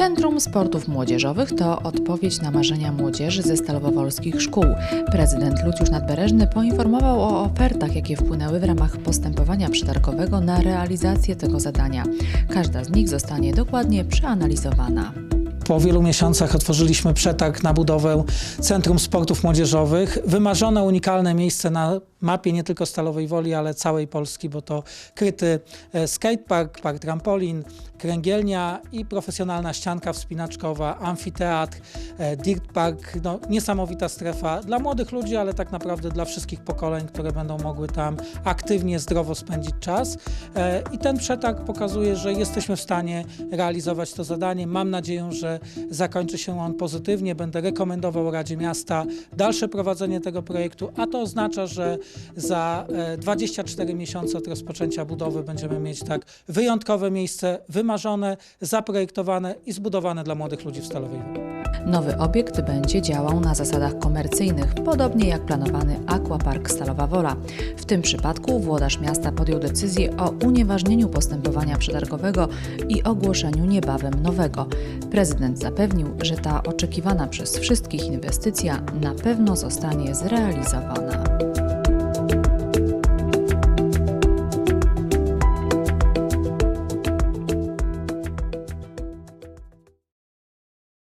Centrum Sportów Młodzieżowych to odpowiedź na marzenia młodzieży ze stalowowolskich szkół. Prezydent Lucjusz Nadbereżny poinformował o ofertach, jakie wpłynęły w ramach postępowania przetargowego na realizację tego zadania. Każda z nich zostanie dokładnie przeanalizowana. Po wielu miesiącach otworzyliśmy przetarg na budowę Centrum Sportów Młodzieżowych. Wymarzone, unikalne miejsce na mapie nie tylko Stalowej Woli, ale całej Polski, bo to kryty e, skatepark, park trampolin, kręgielnia i profesjonalna ścianka wspinaczkowa, amfiteatr, dirt park. No, niesamowita strefa dla młodych ludzi, ale tak naprawdę dla wszystkich pokoleń, które będą mogły tam aktywnie, zdrowo spędzić czas. E, I ten przetarg pokazuje, że jesteśmy w stanie realizować to zadanie. Mam nadzieję, że zakończy się on pozytywnie. Będę rekomendował Radzie Miasta dalsze prowadzenie tego projektu, a to oznacza, że za e, 24 miesiące od rozpoczęcia budowy będziemy mieć tak wyjątkowe miejsce, wymarzone, zaprojektowane i zbudowane dla młodych ludzi w Stalowej. Nowy obiekt będzie działał na zasadach komercyjnych, podobnie jak planowany Aquapark Stalowa Wola. W tym przypadku włodarz miasta podjął decyzję o unieważnieniu postępowania przetargowego i ogłoszeniu niebawem nowego. Prezydent zapewnił, że ta oczekiwana przez wszystkich inwestycja na pewno zostanie zrealizowana.